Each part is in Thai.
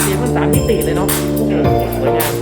เสียงมันสามมิติเลยเนาะโอ้โหสวยงาม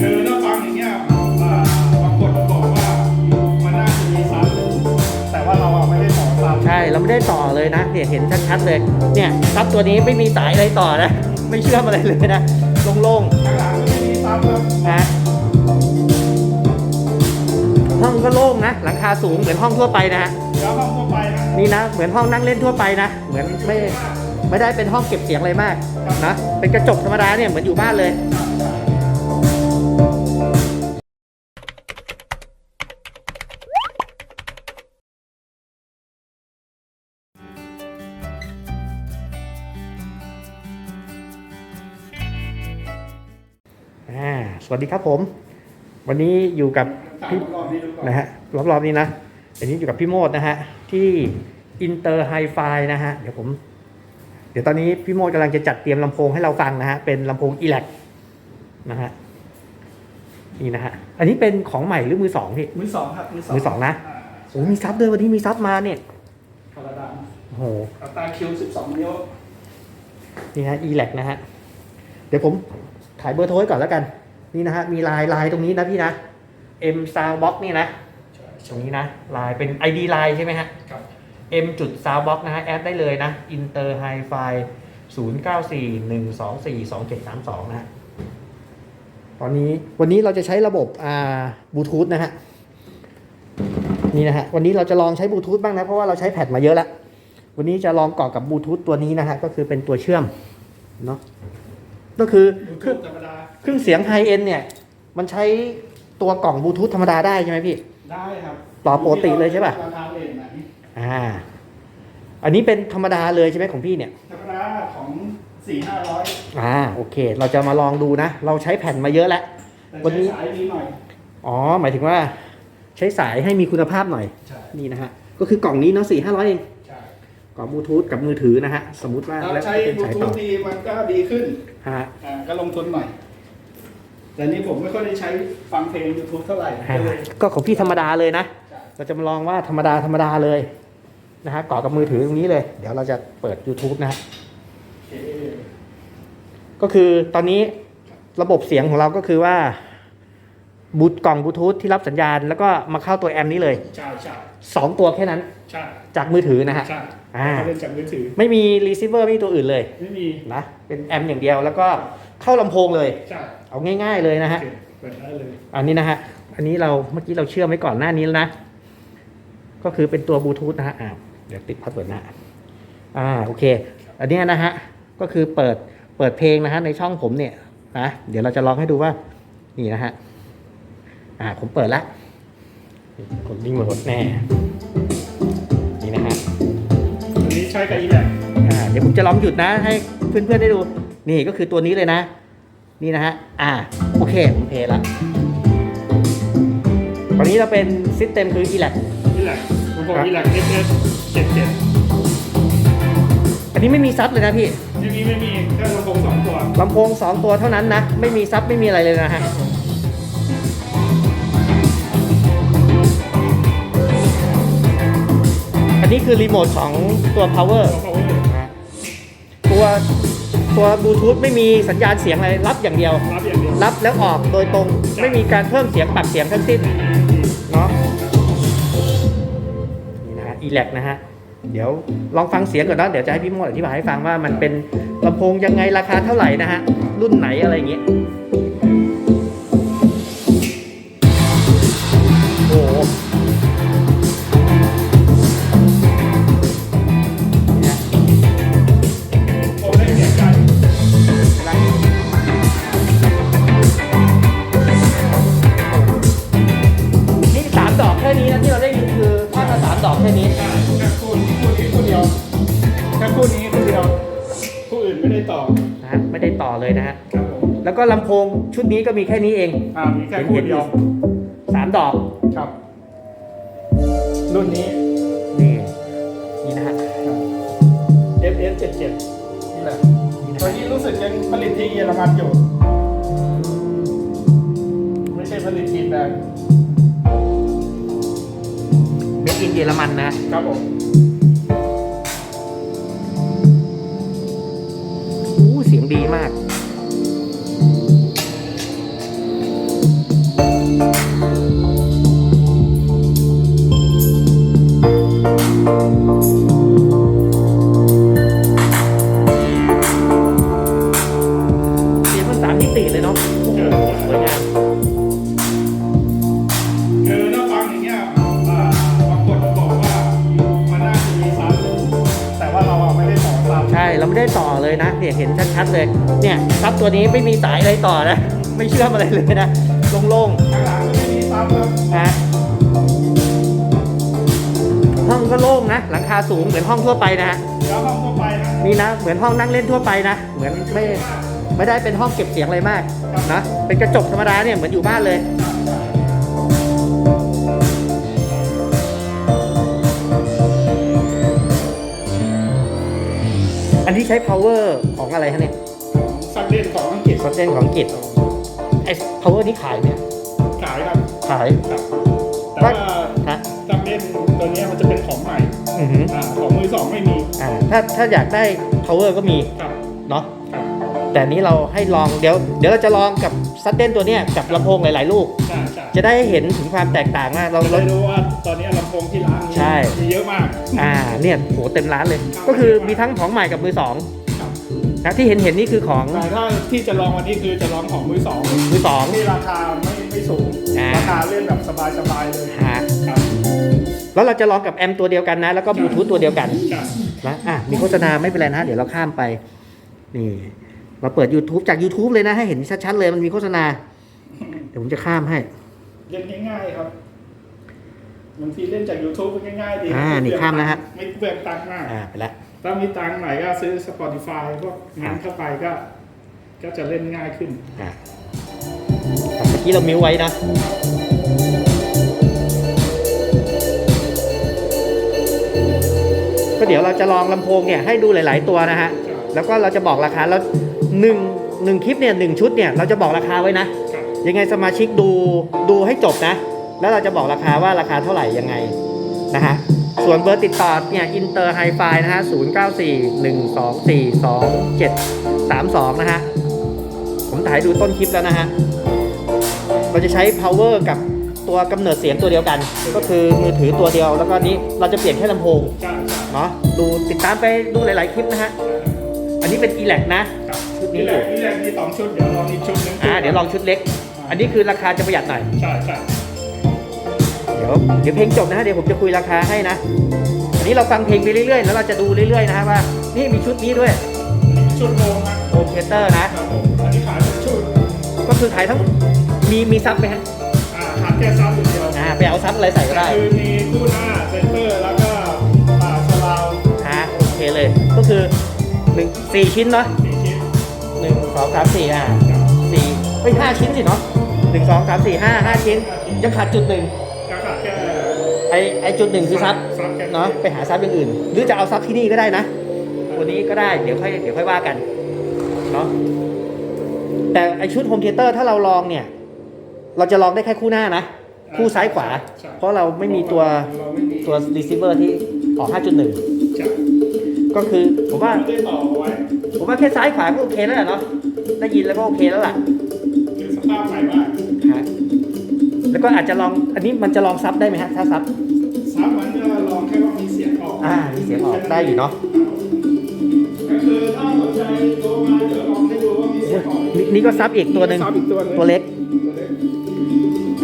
คือถ้าฟังอย่างเงี้ยอ่าบางคนบอกว่ามันน่าจะมีซ้ำแต่ว่าเราอะไม่ได้ต่อซ้ำใช่เราไม่ได้ต่อเลยนะเนี่ยเห็นชัดๆเลย เนี่ยซับตัวนี้ไม่มีสายอะไรต่อนะ ไม่เชื่อมอะไรเลยนะโล่งข้างหลังก็ไม่มีซ้ำครับๆนะ ห้องก็โล่งนะ หลังคาสูงเหมือนห้องทั่วไปนะฮะแล้วห้องทั่วไปนะนี่นะ เหมือนห้องนั่งเล่นทั่วไปนะ เหมือนไม่ไม่ได้เป็นห้องเก็บเสียงอะไรมากนะ เป็นกระจกธรรมดาเนี่ยเหมือนอยู่บ้านเลยอ่าสวัสดีครับผม วันนี้อยู่กับถามพี่รอบ นี้ดูก่อนนะฮะรอบๆนี้นะอันนี้อยู่กับพี่โมดนะฮะที่อินเตอร์ไฮไฟนะฮะเดี๋ยวผม เดี๋ยวตอนนี้พี่โมดกำลังจะจัดเตรียมลำโพงให้เราฟังนะฮะเป็นลำโพงอีแลกนะฮะนี่นะฮะอันนี้เป็นของใหม่หรือมือสองพี่มือสองครับมือสองมือสองนะาโอ้มีซับด้วยวันนี้มีซับมาเนี่ยพาราดามโอ้โหอัตราคิว12นิ้วนี่ฮะ e l a c นะฮะเดี๋ยวผมถ่ายเบอร์โทรไว้ก่อนแล้วกัน นี่นะฮะมีลายลายตรงนี้นะพี่นะ M Soundbox นี่นะตรงนี้นะลายเป็น ID ลายใช่ไหมฮะ ครับ M จุด Soundbox นะฮะ แอดได้เลยนะ Inter Hi-Fi 0 9 4 1 2 4 2 7 3 2 นะฮะตอนนี้วันนี้เราจะใช้ระบบอ่าบลูทูธนะฮะ นี่นะฮะ วันนี้เราจะลองใช้บลูทูธบ้างนะ เพราะว่าเราใช้แพดมาเยอะแล้ว วันนี้จะลองเกาะกับบลูทูธตัวนี้นะฮะ ก็คือเป็นตัวเชื่อมเนาะก็คือดูเครื่ทูองธธรรมดาเครื่องเสียงไฮเอ็นเนี่ย มันใช้ ตัวกล่องบลูทูธธรรมดาได้ใช่ไหมพี่ ได้ครับต่อปกติเลยใช่ปะราคาเลทไหนอ่า อันนี้เป็นธรรมดาเลยใช่ไหมของพี่เนี่ย ธรรมดาของ4 500อ่า โอเค เราจะมาลองดูนะ เราใช้แผ่นมาเยอะแล้ว แต่วันนี้ ใช้สายนี้หน่อยอ๋อ หมายถึงว่า ใช้สายให้มีคุณภาพหน่อย ใช่นี่นะฮะ ก็คือกล่องนี้เนาะสี่ห้าร้อยเอง ใช่กล่องบลูทูธกับมือถือนะฮะ สมมติว่าเราแล้วใช้เป็นบลูสายทูต่อธดีมันก็ดีขึ้นฮะ อ่าก็ลงทุนหน่อย แต่นี้ผมไม่ค่อยได้ใช้ฟังเพลง YouTube เท่าไหร่อ่าก็เลยก็ของพี่ธรรมดาเลยนะใช่เราจะมาลองว่าธรรมดาธรรมดาเลยนะฮะเกาะกับมือถือตรงนี้เลย เดี๋ยวเราจะเปิด YouTube นะฮะโอเคก็คือตอนนี้ระบบเสียงของเราก็คือว่าบูทกล่องบลูทูธที่รับสัญญาณ แล้วก็มาเข้าตัวแอมนี้เลยใช่ใช่2ตัวแค่นั้นใช่จากมือถือนะฮะใช่อ่าเขาเล่นจากมือถือ ไม่มีรีเซิเวอร์ไม่มีตัวอื่นเลย ไม่มีนะเป็นแอมอย่างเดียวแล้วก็เข้าลำโพงเลยใช่ เอาง่าย ๆเลยนะโอฮะเคเปิดได้เลยอันนี้นะฮะอันนี้เราเมื่อกี้เราเชื่อมไว้ก่อนหน้านี้แล้วนะก็คือเป็นตัวบลูทูธนะฮะอ่าเดี๋ยวติดพาสเวิร์ดนะอ่าโอเค อันเนี้ยนะฮะก็คือเปิดเปิดเพลงนะฮะในช่องผมเนี่ยนะเดี๋ยวเราจะลองให้ดูว่านี่นะฮะอ่าผมเปิดละกดลิงก์โหลดแน่นี่นะฮะตัวนี้ใช้กับอีแลกอ่าเดี๋ยวผมจะลองหยุดนะให้เพื่อนๆได้ดู นี่ก็คือตัวนี้เลยนะ นี่นะฮะ อ่า โอเค ผมเพลย์ละตอนนี้เราเป็นซิสเต็มคือ e l a c อีแลกผมบอกครับอีแลก SS 77อันนี้ไม่มีซับเลยนะพี่ ไม่มีไม่มีแค่ลำโพงสองตัวลำโพง 2 ตัวเท่านั้นนะ ไม่มีซับไม่มีอะไรเลยนะฮะ อันนี้คือรีโมทของตัว power ตัว power ตัวตัวบลูทูธไม่มีสัญญาณเสียงอะไรรับอย่างเดียว รับอย่างเดียวรับแล้วออกโดยตรงไม่มีการเพิ่มเสียงปรับเสียงทั้งสิ้นเนาะนี่นะฮะ e l a c นะฮะเดี๋ยวลองฟังเสียงก่อนนะเดี๋ยวจะให้พี่โมดอธิบายให้ฟังว่ามันเป็นลำโพงยังไงราคาเท่าไหร่นะฮะรุ่นไหนอะไรอย่างเงี้ย แล้วก็ลำโพงชุดนี้ก็มีแค่นี้เองอ่ามีแค่คู่เดียวสามดอก ครับ รุ่นนี้ นี่ นี่นะฮะ FS 77นี่แหละนี่นะตัวฮะนี้รู้สึกยังผลิตที่เยอรมันอยู่ ไม่ใช่ผลิตที่แบรนด์เม็ดอินเยอรมันนะ ครับผมอู้เสียงดีมาก สวยงามคือถ้าฟังอย่างเงี้ยอ่าบางคนบอกว่ามันน่าจะมีซับแต่ว่าเราอะไม่ได้ต่อซับใช่เราไม่ได้ต่อเลยนะเนี่ยเห็นชัดๆเลย เนี่ยซับตัวนี้ไม่มีสายอะไรต่อนะ ไม่เชื่อมอะไรเลยนะโล่งข้างหลังก็ไม่มีซับครับๆนะห้องก็โล่งนะ หลังคาสูงเหมือนห้องทั่วไปนะฮะแล้วห้องทั่วไปนะนี่นะ เหมือนห้องนั่งเล่นทั่วไปนะ เหมือนไม่ ไม่ได้เป็นห้องเก็บเสียงอะไรมากนะเป็นกระจกธรรมดาเนี่ยเหมือนอยู่บ้านเลยอันที่ใช้ power ของอะไรฮะเนี่ยซับเล่นของอังกฤษสเตนของอังกฤษไอ้ power นี่ขายเนี่ยขายครับขายครับแต่ว่าฮะซับเล่นตัวเนี้ยมันจะเป็นของใหม่อือหืออ่าของมือสองไม่มีอ่าถ้าถ้าอยากได้ power ก็มีครับเนาะครับ แต่อันนี้เราให้ลองเดี๋ยวเดี๋ยวเราจะลองกับซัดเดนตัวเนี้ยกับลำโพงหลาย ๆ ลูก ใช่ใช่จะได้เห็นถึงความแตกต่างว่าเราจะเรา ได้รู้ว่าตอนนี้ลำโพงที่ร้านนี้ใช่ มีเยอะมาก อ่าเนี่ยโหเต็มร้านเลย ก็คือมีทั้งของใหม่กับมือสองครับ นะที่เห็นเห็นนี่คือของแต่ถ้าที่จะลองวันนี้คือจะลองของมือสองมือสอง ที่ราคาไม่ไม่สูง อ่า ราคาเล่นแบบสบายๆเลยฮะครับแล้วเราจะลองกับแอมตัวเดียวกันนะ แล้วก็บลูทูธตัวเดียวกัน ครับนะอะมีโฆษณาไม่เป็นไรนะเดี๋ยวเราข้ามไป นี่ เราเปิด YouTube จาก YouTube เลยนะให้เห็นชัดๆเลยมันมีโฆษณา เดี๋ยวผมจะข้ามให้ เล่นง่ายๆครับบางทีเล่นจาก YouTube ก็ง่ายๆดีอ่านี่ข้ามนะฮะไม่เปลืองตังค์มากอ่าไปละถ้ามีตังค์หน่อยก็ซื้อ Spotify พวกนั้นเข้าไปก็ ก็จะเล่นง่ายขึ้นอะเมื่อกี้เรามิวไว้นะก็เดี๋ยวเราจะลองลำโพงเนี่ยให้ดูหลาย ๆ ตัวนะฮะ แล้วก็เราจะบอกราคาแล้วหนึ่งหนึ่งคลิปเนี่ยหนึ่งชุดเนี่ยเราจะบอกราคาไว้นะครับยังไงสมาชิกดูดูให้จบนะ แล้วเราจะบอกราคาว่าราคาเท่าไหร่ยังไงนะฮะส่วนเบอร์ติดต่อเนี่ยอินเตอร์ไฮไฟนะฮะ0 9 4 1 2 4 2 7 3 2นะฮะผมถ่ายดูต้นคลิปแล้วนะฮะเราจะใช้ power กับตัวกำเนิดเสียงตัวเดียวกัน ก็คือมือถือตัวเดียวแล้วก็นี้เราจะเปลี่ยนแค่ลำโพงใช่ใช่เนาะดูติดตามไปดูหลาย ๆ คลิปนะฮะ อันนี้เป็น e l a c นะ ครับชุดนี้นี่แหละนี่แหละมีสองชุดเดี๋ยวลองอีกชุดหนึงอ่าเดี๋ยวลองชุดเล็ก อันนี้คือราคาจะประหยัดหน่อย ใช่ใช่เดี๋ยวเดี๋ยวเพลงจบนะฮะเดี๋ยวผมจะคุยราคาให้นะ อันนี้เราฟังเพลงไปเรื่อยๆ แล้วเราจะดูเรื่อยๆนะฮะว่า นี่มีชุดนี้ด้วยอันนี้ชุดโฮมนะโฮมเทเตอร์นะ ครับผมอันนี้ขายเป็นชุดก็คือขายทั้งมีมีซับไหมฮะอ่าขายแค่ซับอย่างเดียวอ่าไปเอาซับอะไรใส่ก็ได้คือมีคู่หน้าเซนเตอร์แล้วก็อ่าสลาวฮะโอเคเลย ก็คือ หนึ่งสี่ชิ้นเนาะสี่ชิ้นหนึ่งสองสามสี่อ่าสี่เฮ้ยห้าชิ้นสิเนาะหนึ่งสองสามสี่ห้าห้าชิ้นยังขาดจุดหนึ่งก็ขาดแค่ไอไอจุดหนึ่งคือซับซับแค่เนาะไปหาซับอย่างอื่น หรือจะเอาซับที่นี่ก็ได้นะตัวนี้ก็ได้เดี๋ยวค่อยเดี๋ยวค่อยว่ากันเนาะแต่ไอชุดโฮมเทเตอร์ถ้าเราลองเนี่ย เราจะลองได้แค่คู่หน้านะ คู่ซ้ายขวาใช่เพราะเราไม่มีตัวเราไม่มีตัวรีเซิเวอร์ที่ออก 5.1ใช่ ก็คือผมว่าไม่ได้ต่อเอาไว้ผมว่าแค่ซ้ายขวาก็โอเคแล้วแหละเนาะได้ยินแล้วก็โอเคแล้วล่ะคือสภาพใหม่มากฮะแล้วก็อาจจะลองอันนี้มันจะลองซับได้ไหมฮะถ้าซับซับมันก็ลองแค่ว่ามีเสียงออกอ่ามีเสียงออกได้อยู่เนาะก็คือถ้าสนใจตัวมาเดี๋ยวลองให้ดูว่ามีเสียงออกนี่นี่ก็ซับอีกตัวหนึ่งซับอีกตัวหนึงตัวเล็กตัวเล็ก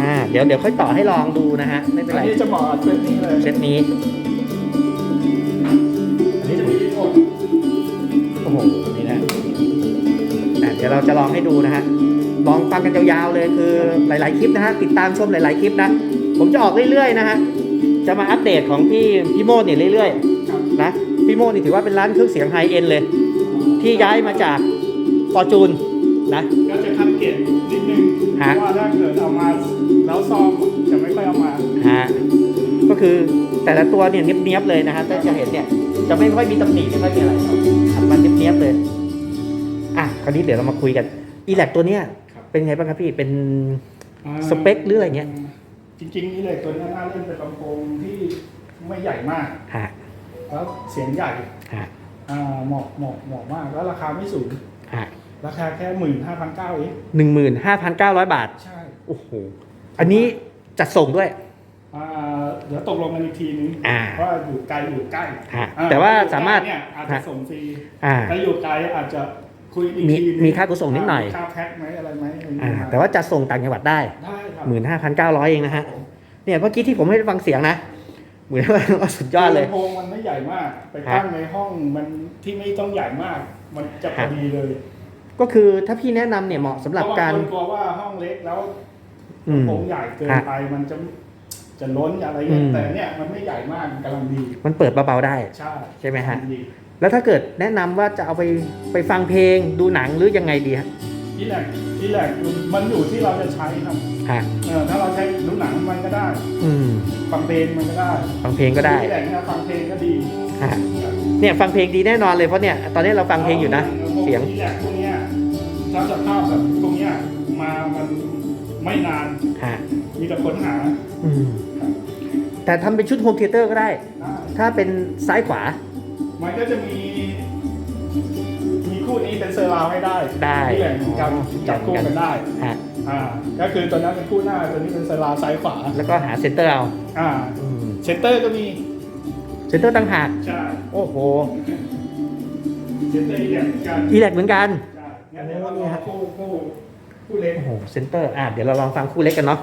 อ่าเดี๋ยวเดี๋ยวค่อยต่อให้ลองดูนะฮะไม่เป็นอัไรนนี้จะเหมาะกับเซตนี้เลยเซตนี้ ดี๋ยวเราจะลองให้ดูนะฮะลองฟังกันยาวๆเลยคือหลาย ๆคลิปนะฮะติดตามชมหลาย ๆคลิปนะ ผมจะออกเรื่อยๆนะฮะจะมาอัปเดตของพี่พี่โมดเนี่ยเรื่อยๆครับนะพี่โมนี่ถือว่าเป็นร้านเครื่องเสียงไฮเอ็นเลย ที่ย้ายมาจากฟอร์จูนนะก็จะคัดเกรดนิดนึงเพฮะราะว่าถ้าเกิดเอามาแล้วซ่อมจะไม่ค่อยเอามาฮะก็คือแต่ละตัวเนี่ยเนียบๆเลยนะฮะถ้าจะเห็นเนี่ยจะไม่ค่อยมีตำหนิไม่ค่อยมีอะไรขับมันเนียบๆเลยอะ คราวนี้เดี๋ยวเรามาคุยกันอีแลกตัวเนี้ยครับ เป็นไงบ้างครับพี่เป็นอ่าสเปคหรืออะไรเงี้ยจริงๆนี่เลยตัวเนี้ยน่าเล่นเป็นลำโพงที่ไม่ใหญ่มาก ฮะแล้วเสียงใหญ่ฮะอ่าเหมาะเหมาะเหมาะมาก แล้วราคาไม่สูง ฮะราคาแค่หมื่นห้าพันเก้าเองหนึ่งหมื่นห้าพันเก้าร้อยบาทใช่โอ้โหอันนี้จัดส่งด้วย อ่าเดี๋ยวตกลงกันอีกทีนึงอ่าว่าอยู่ไกลอยู่ใกล้ฮะอ่แต่ว่าอยู่ใกล้สามารถเนี่ยอาจจะส่งฟรีอ่า ถ้าอยู่ไกลอาจจะ คุยอีกมีทีนึงมีค่าขนส่งนิดหน่อย มีค่าแพ็คไหมอะไรไหมอะไรอย่างอ่าเงี้ยแต่ว่าจัดส่งต่างจังหวัดได้ได้ครับหมื่นห้าพันเก้าร้อยเองนะฮะเนี่ยเมื่อกี้ที่ผมให้ฟังเสียงนะเหมือนว่าสุดยอดเลย ลำโพงมันไม่ใหญ่มาก ไปตั้งในห้องมันที่ไม่ต้องใหญ่มาก มันจะพอดีเลยก็คือถ้าพี่แนะนำเนี่ยเหมาะสำหรับการ เพะว่คนกลัวว่าห้องเล็กแล้วอืม ลำโพงใหญ่เกินฮะไปมันจะจะล้นอะไรเงี้อืยม แต่เนี่ยมันไม่ใหญ่มากมันกำลังดีมันเปิดเบาๆได้ ใช่ใช่ไหมฮะ ดี แล้วถ้าเกิดแนะนำว่าจะเอาไปไปฟังเพลงดูหนังหรือยังไงดีฮะที่แรกที่แรกมันอยู่ที่เราจะใช้ครับฮะเออถ้าเราใช้ดูหนังมันก็ได้ อืมฟังเพลงมันก็ได้ฟังเพลงก็ได้ที่แรกเนี่ยฟังเพลงก็ดีฮะเนี่ยฟังเพลงดีแน่นอนเลยเพราะเนี่ยตอนนี้เราฟังเพลงอยู่นะ เสียงที่แรกพวกเนี้ยถ้าสภาพแบบพวกเนี้ยมามันไม่นานฮะมีแต่ค้นหาอืมแต่ทำเป็นชุดโฮมเทเตอร์ก็ได้ได้ถ้าเป็นซ้ายขวา มันก็จะมี มีคู่นี้เป็นเซอร์ราวให้ได้ได้ที่แหล่งเหมือนกันอ๋อจับคู่กันได้ฮะ อ่าก็คือตัวนั้นเป็นคู่หน้าตัวนี้เป็นเซอร์ราวซ้ายขวาแล้วก็หาเซนเตอร์เอาอ่าอืมเซนเตอร์ก็มีเซนเตอร์ต่างหากใช่โอ้โหเซนเตอร์อีกอย่างเหมือนกันอีแลกเหมือนกันใช่งั้นเดี๋ยวเราลองคู่คู่คู่เล็กโอ้โหเซนเตอร์อะเดี๋ยวเราลองฟังคู่เล็กกันเนาะ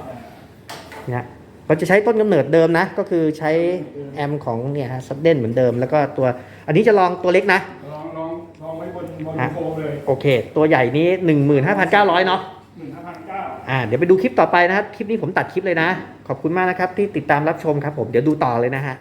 เนี่ย เราจะใช้ต้นกำเนิดเดิมนะ ก็คือใช้แอมของเนี่ยฮะซับเดนเหมือนเดิม แล้วก็ตัว อันนี้จะลองตัวเล็กนะ ลองลองลองไว้บนบนฮะโคมเลยโอเค ตัวใหญ่นี้15,900เนาะหนึ่งห้าพันเก้าอ่าเดี๋ยวไปดูคลิปต่อไปนะครับ คลิปนี้ผมตัดคลิปเลยนะ ขอบคุณมากนะครับที่ติดตามรับชมครับผมเดี๋ยวดูต่อเลยนะฮะ